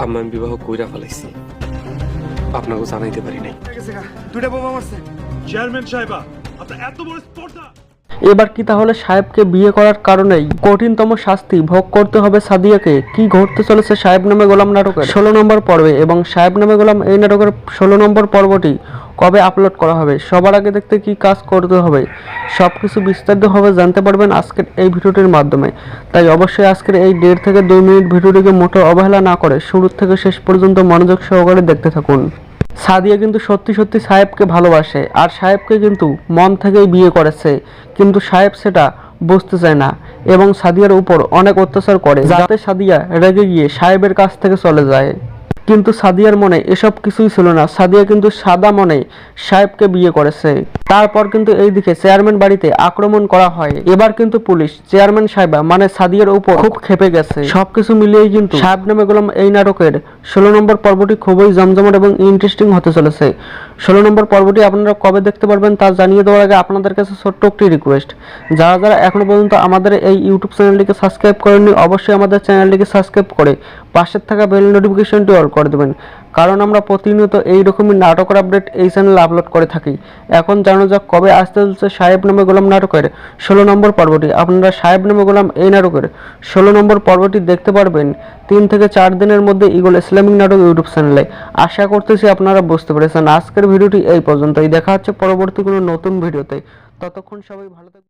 আম্মা আমি বিবাহ কইরা ফেলাইছি। আপনাকে জানাইতে পারি নাই। দুইটা বোমা মারছে। চেয়ারম্যান সাহেবা আপনার এত বড় স্পর্ধা। এবার কি তাহলে সাহেবকে বিয়ে করার কারণেই কঠিনতম শাস্তি ভোগ করতে হবে সাদিয়াকে? কি ঘটতে চলেছে সাহেব নামে গোলাম নাটকের? ষোলো নম্বর পর্বে এবং সাহেব নামে গোলাম এই নাটকের ষোলো নম্বর পর্বটি কবে আপলোড করা হবে, সবার আগে দেখতে কি কাজ করতে হবে সব কিছু বিস্তারিতভাবে জানতে পারবেন আজকের এই ভিডিওটির মাধ্যমে। তাই অবশ্যই আজকের এই দেড় থেকে দুই মিনিট ভিডিওটিকে মোটো অবহেলা না করে শুরু থেকে শেষ পর্যন্ত মনোযোগ সহকারে দেখতে থাকুন। সাদিয়া কিন্তু সত্যি সত্যি সাহেবকে ভালোবাসে, আর সাহেবকে কিন্তু মন থেকেই বিয়ে করেছে, কিন্তু সাহেব সেটা বুঝতে চায় না এবং সাদিয়ার উপর অনেক অত্যাচার করে, যাতে সাদিয়া রেগে গিয়ে সাহেবের কাছ থেকে চলে যায়। কিন্তু সাদিয়ার মনে এসব কিছুই ছিল না। সাদিয়া কিন্তু সাদা মনে সাহেবকে বিয়ে করেছে। তারপর কিন্তু এইদিকে চেয়ারম্যান বাড়িতে আক্রমণ করা হয়। এবার কিন্তু পুলিশ, চেয়ারম্যান সাহেবা মানে সাদিয়ার উপর খুব খেপে গেছে। সবকিছু মিলিয়েই কিন্তু সাহেব নামে গোলাম এই নাটকের ষোলো নম্বর পর্বটি খুবই জমজমাট এবং ইন্টারেস্টিং হতে চলেছে। ষোলো নম্বর পর্বটি আপনারা কবে দেখতে পারবেন তা জানিয়ে দেওয়ার আগে আপনাদের কাছে ছোট্ট একটি রিকোয়েস্ট যারা যারা এখনও পর্যন্ত আমাদের এই ইউটিউব চ্যানেলটিকে সাবস্ক্রাইব করেননি, অবশ্যই আমাদের চ্যানেলটিকে সাবস্ক্রাইব করে পাশের থাকা বেল নোটিফিকেশনটি অল করে দেবেন। কারণ আমরা প্রতিনিয়ত এই রকমই নাটকের আপডেট এই চ্যানেলে আপলোড করে থাকি। এখন জানো যাক কবে আসতে চলছে সাহেব নামে গোলাম নাটকের ষোলো নম্বর পর্বটি। আপনারা সাহেব নামে গোলাম এই নাটকের ষোলো নম্বর পর্বটি দেখতে পারবেন তিন থেকে চার দিনের মধ্যে ইগল ইসলামিক নাটক ইউটিউব চ্যানেলে আশা করতেছি আপনারা বুঝতে পেরেছেন। আজকের ভিডিওটি এই পর্যন্তই। দেখা হচ্ছে পরবর্তী কোনো নতুন ভিডিওতে। ততক্ষণ সবাই ভালো থাকবেন।